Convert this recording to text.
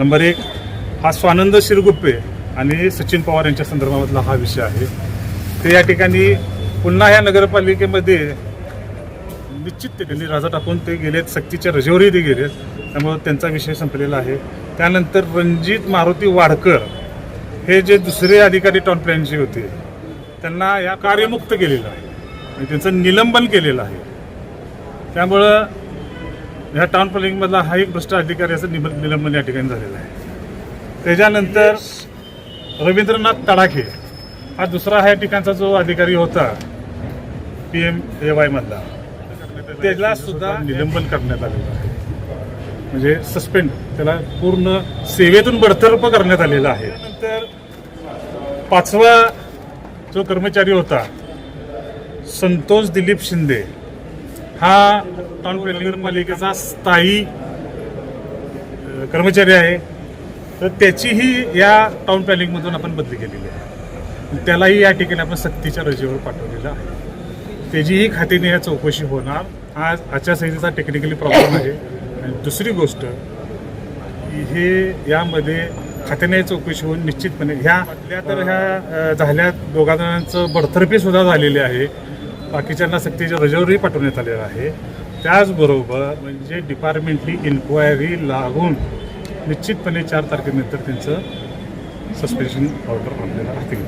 Number एक हा स्वानंद शिरगुप्पे आणि सचिन पवार यांच्या संदर्भामधला हा विषय आहे. ते या ठिकाणी पुन्हा ह्या नगरपालिकेमध्ये निश्चित ते त्यांनी राजा टाकून ते गेलेत सक्तीच्या रजेवरही ते गेलेत. त्यामुळं त्यांचा विषय संपलेला आहे. त्यानंतर रणजित मारुती वाडकर हे जे दुसरे अधिकारी टॉन प्लॅनचे होते त्यांना या कार्यमुक्त केलेलं आहे. आणि त्यांचं निलंबन केलेलं आहे. त्यामुळं ह्या टाउन प्लॅनिंगमधला हा एक भ्रष्ट अधिकाऱ्याचं निब निलंबन या ठिकाणी झालेलं आहे. त्याच्यानंतर रवींद्रनाथ तडाखे हा दुसरा ह्या ठिकाणचा जो अधिकारी होता पी एम ए वाय मधला त्याला सुद्धा निलंबन करण्यात आलेलं आहे. म्हणजे सस्पेंड त्याला पूर्ण सेवेतून बडतर्फ करण्यात आलेला आहे. नंतर पाचवा जो कर्मचारी होता संतोष दिलीप शिंदे हा टाउन प्लॅनिंग पालिकेचा स्थायी कर्मचारी आहे तर त्याचीही या टाउन प्लॅनिंगमधून आपण बदली केलेली आहे त्यालाही या ठिकाणी आपण सक्तीच्या रजेवर पाठवलेलं आहे त्याचीही खातीने या चौकशी होणार हा आचारसंहितेचा टेक्निकली प्रॉब्लेम आहे आणि दुसरी गोष्ट हे यामध्ये खात्याने चौकशी होऊन निश्चितपणे ह्या तर ह्या झाल्या दोघा जणांचं बडतर्फी सुद्धा झालेली आहे बाकीच्यांना सक्तीच्या रजेवरही पाठवण्यात आलेलं आहे त्याचबरोबर म्हणजे डिपार्टमेंटली इन्क्वायरी लागून निश्चितपणे चार तारखेनंतर त्यांचं सस्पेन्शन ऑर्डर आणलेलं राहतील